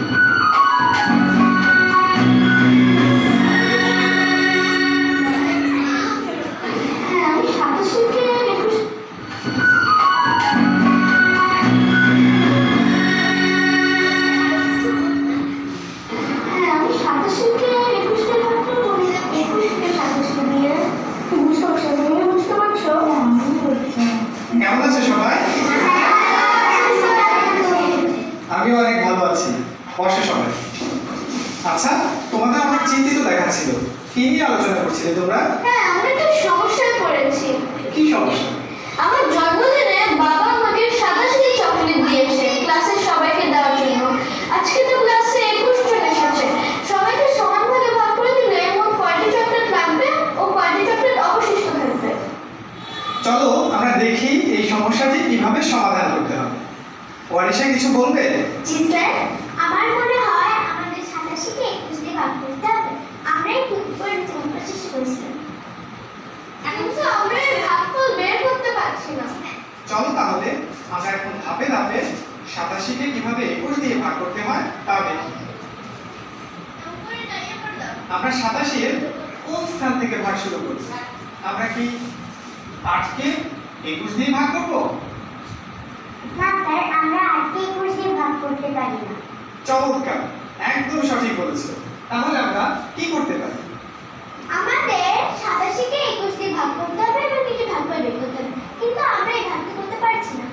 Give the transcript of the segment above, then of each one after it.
হ্যাঁ আচ্ছা তোমাদের আমার চিন্তিত দেখাচ্ছিল। কি নিয়ে আলোচনা করছিলে তোমরা? হ্যাঁ আমরা একটা সমস্যায় পড়েছি। কি সমস্যা? আমার জন্মদিনে বাবা আমাকে সাতাশটি চকলেট দিয়েছে ক্লাসের সবাইকে দেওয়ার জন্য। আজকে তো ক্লাসে একুশ জন এসেছে। সবাইকে সমান ভাগে ভাগ করে দিলে মোট কয়টি চকলেট লাগবে ও কয়টি চকলেট অবশিষ্ট থাকবে? চলো আমরা দেখি এই সমস্যাটি কীভাবে সমাধান করতে হবে। ওয়ারিশা কিছু বলবে? জি স্যার আমার মনে আমাদের একুশ দিয়ে ভাগ করতে হবে আমরাই ঠিক করে চেষ্টা চেষ্টা করেছিলাম। এখন তো আমরা ভাগফল বের করতে পারছি না। চলো তাহলে আমরা এখন ধাপে ধাপে সাতাশিকে কীভাবে একুশ দিয়ে ভাগ করতে হয় তা দেখি। আমরা সাতাশির কোন স্থান থেকে ভাগ শুরু করি? আমরা কি আটকে একুশ দিয়ে ভাগ করব? না স্যার আমরা আটকে একুশ দিয়ে ভাগ করতে পারি না। চমৎকার। একদম সঠিক বলেছ। তাহলে আমরা কি করতে পারি? আমাদের সাতাশিকে একুশ দিয়ে ভাগ করতে হবে এবং কিছু ভাগফল বের করতে হবে। কিন্তু আমরা এই ভাগটা করতে পারছি না।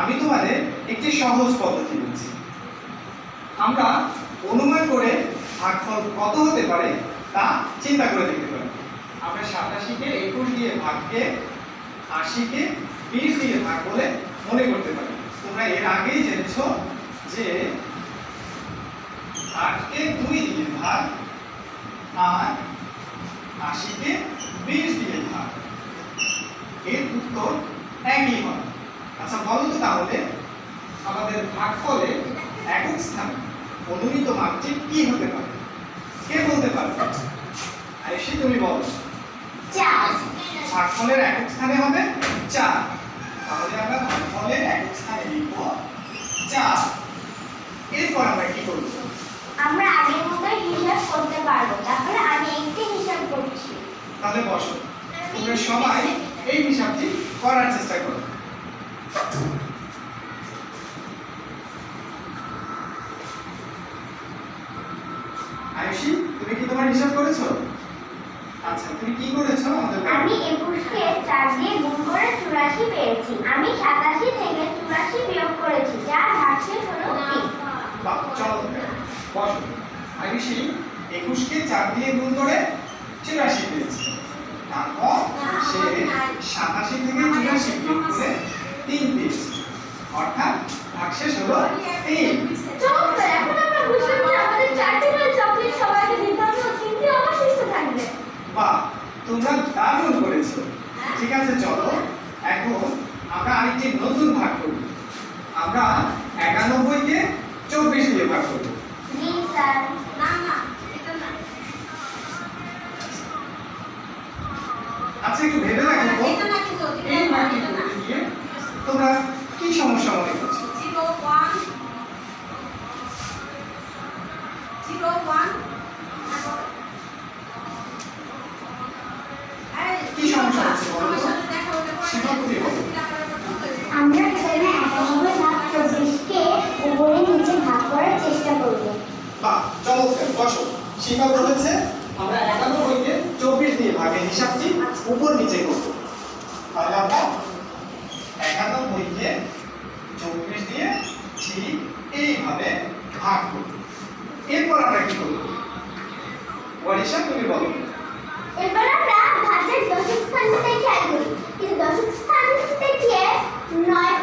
আমি তোমাদের একটি সহজ পদ্ধতি বলছি আমরা অনুমান করে ভাগফল কত হতে পারে তা চিন্তা করে দেখতে পারি। আমরা সাতাশিকে একুশ দিয়ে ভাগকে আশিকে বিশ দিয়ে ভাগ বলে মনে করতে পারি। তোমরা এর আগেই জেনেছো যে আটকে দুই দিয়ে ভাগ আর আশিকে বিশ দিয়ে ভাগ এর উত্তর একই হয় আচ্ছা বলো তো তাহলে আমাদের ভাগফলে একক স্থানে অনুমিত মানটি কি হতে পারে? কে বলতে পারবে? আয়ুষী তুমি বলো। ভাগফলের একক স্থানে হবে চার। তাহলে আমরা ভাগফলের একক স্থানে লিখব চার। এরপর আমরা কি করব? আমরা আগের মতোই হিসাব করতে পারব। তারপরে আমি একটি হিসাব করছি। তাহলে বসো। তোমরা সবাই এই হিসাবটি করার চেষ্টা করো। আয়ুষী তুমি কি তোমার হিসাব করেছ? আচ্ছা তুমি কি করেছ আমাদের। আমি একুশকে চার দিয়ে গুণ করে চুরাশি পেয়েছি। আমি সাতাশি থেকে চুরাশি বিয়োগ করেছি। যা ভাগশেষ হলো তিন। বাহ, চলো বসো। আয়ুষী একুশকে চার দিয়ে গুণ করে চুরাশি পেয়েছে। তারপর সে সাতাশি থেকে চুরাশি বিয়োগ করে তিন পেয়েছে। অর্থাৎ ভাগশেষ হলো তিন। কি সমস্যা মনে করছ জিরো ওয়ান। Zero one. কি সমস্যা হচ্ছে তো? সীমা তুমি বলো। আমরা এখানে একানব্বই ভাগ চব্বিশকে উপরে নিচে ভাগ করার চেষ্টা করব। বাহ চমৎকার। বসো। সীমা বলেছে আমরা একানব্বইকে চব্বিশ দিয়ে ভাগের হিসাবটি উপর নিচে করব। তাহলে আমরা একানব্বইকে চব্বিশ দিয়ে ঠিক এইভাবে ভাগ করব। এরপর আমরা কি করব? ওয়ারিশা তুমি বলো। এরপর আমরা ভাগের দশক খেয়াল করি। কিন্তু দশক স্থান থেকে নয়